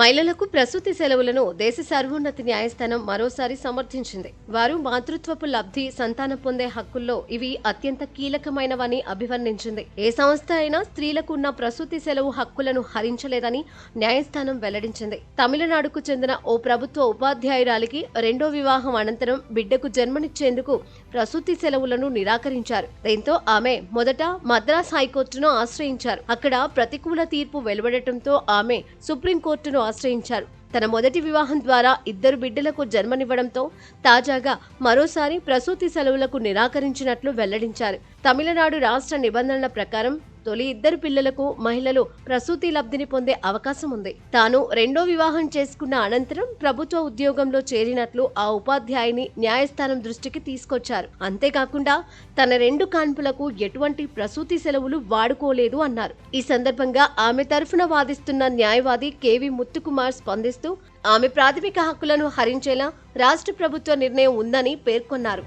మహిళలకు ప్రసూతి సెలవులను దేశ సర్వోన్నత న్యాయస్థానం మరోసారి సమర్థించింది. వారు మాతృత్వపు లబ్ధి సంతానం పొందే హక్కుల్లో ఇవి అత్యంత కీలకమైనవని అభివర్ణించింది. ఏ సంస్థ అయినా స్త్రీలకు ఉన్న ప్రసూతి సెలవు హక్కులను హరించలేదని న్యాయస్థానం వెల్లడించింది. తమిళనాడుకు చెందిన ఓ ప్రభుత్వ ఉపాధ్యాయురాలికి రెండో వివాహం అనంతరం బిడ్డకు జన్మనిచ్చేందుకు ప్రసూతి సెలవులను నిరాకరించారు. దీంతో ఆమె మొదట మద్రాస్ హైకోర్టును ఆశ్రయించారు. అక్కడ ప్రతికూల తీర్పు వెలువడటంతో ఆమె సుప్రీంకోర్టును ఆశ్రయించారు. తన మొదటి వివాహం ద్వారా ఇద్దరు బిడ్డలకు జన్మనివ్వడంతో తాజాగా మరోసారి ప్రసూతి సెలవులకు నిరాకరించినట్లు వెల్లడించారు. తమిళనాడు రాష్ట్ర నిబంధనల ప్రకారం తొలి ఇద్దరు పిల్లలకు మహిళలు ప్రసూతి లబ్ధిని పొందే అవకాశం ఉంది. తాను రెండో వివాహం చేసుకున్న అనంతరం ప్రభుత్వ ఉద్యోగంలో చేరినట్లు ఆ ఉపాధ్యాయుని న్యాయస్థానం దృష్టికి తీసుకొచ్చారు. అంతేకాకుండా తన రెండు కాన్పులకు ఎటువంటి ప్రసూతి సెలవులు వాడుకోలేదు అన్నారు. ఈ సందర్భంగా ఆమె తరఫున వాదిస్తున్న న్యాయవాది కేవి ముత్తుకుమార్ స్పందిస్తూ ఆమె ప్రాథమిక హక్కులను హరించేలా రాష్ట్ర ప్రభుత్వ నిర్ణయం ఉందని పేర్కొన్నారు.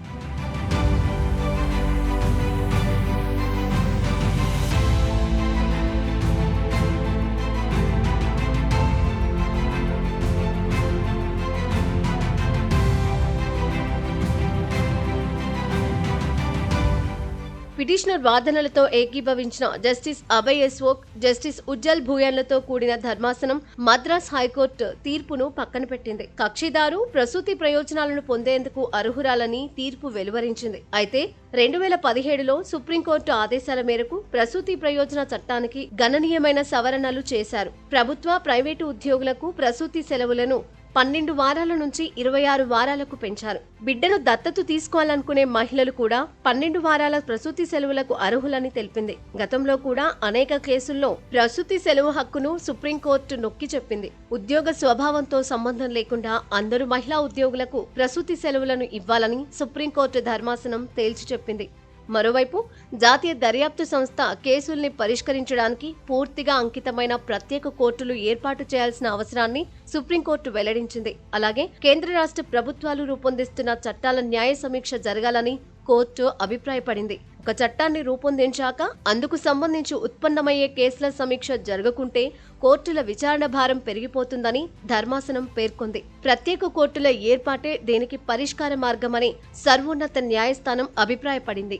పిటిషనర్ వాదనలతో ఏకీభవించిన జస్టిస్ అభయ్ ఎస్వోక్ జస్టిస్ ఉజ్జల్ భూయన్లతో కూడిన ధర్మాసనం మద్రాస్ హైకోర్టు తీర్పును పక్కన పెట్టింది. కక్షిదారు ప్రసూతి ప్రయోజనాలను పొందేందుకు అర్హురాలని తీర్పు వెలువరించింది. అయితే రెండు వేల పదిహేడులో సుప్రీంకోర్టు ఆదేశాల మేరకు ప్రసూతి ప్రయోజన చట్టానికి గణనీయమైన సవరణలు చేశారు. ప్రభుత్వ ప్రైవేటు ఉద్యోగులకు ప్రసూతి సెలవులను పన్నెండు వారాల నుంచి ఇరవై ఆరు వారాలకు పెంచారు. బిడ్డను దత్తత తీసుకోవాలనుకునే మహిళలు కూడా పన్నెండు వారాల ప్రసూతి సెలవులకు అర్హులని తెలిపింది. గతంలో కూడా అనేక కేసుల్లో ప్రసూతి సెలవు హక్కును సుప్రీంకోర్టు నొక్కి చెప్పింది. ఉద్యోగ స్వభావంతో సంబంధం లేకుండా అందరూ మహిళా ఉద్యోగులకు ప్రసూతి సెలవులను ఇవ్వాలని సుప్రీంకోర్టు ధర్మాసనం తేల్చి చెప్పింది. మరోవైపు జాతీయ దర్యాప్తు సంస్థ కేసుల్ని పరిష్కరించడానికి పూర్తిగా అంకితమైన ప్రత్యేక కోర్టులు ఏర్పాటు చేయాల్సిన అవసరాన్ని సుప్రీంకోర్టు వెల్లడించింది. అలాగే కేంద్ర రాష్ట్ర ప్రభుత్వాలు రూపొందిస్తున్న చట్టాల న్యాయ సమీక్ష జరగాలని కోర్టు అభిప్రాయపడింది. ఒక చట్టాన్ని రూపొందించాక అందుకు సంబంధించి ఉత్పన్నమయ్యే కేసుల సమీక్ష జరగకుంటే కోర్టుల విచారణ భారం పెరిగిపోతుందని ధర్మాసనం పేర్కొంది. ప్రత్యేక కోర్టుల ఏర్పాటే దీనికి పరిష్కార మార్గమని సర్వోన్నత న్యాయస్థానం అభిప్రాయపడింది.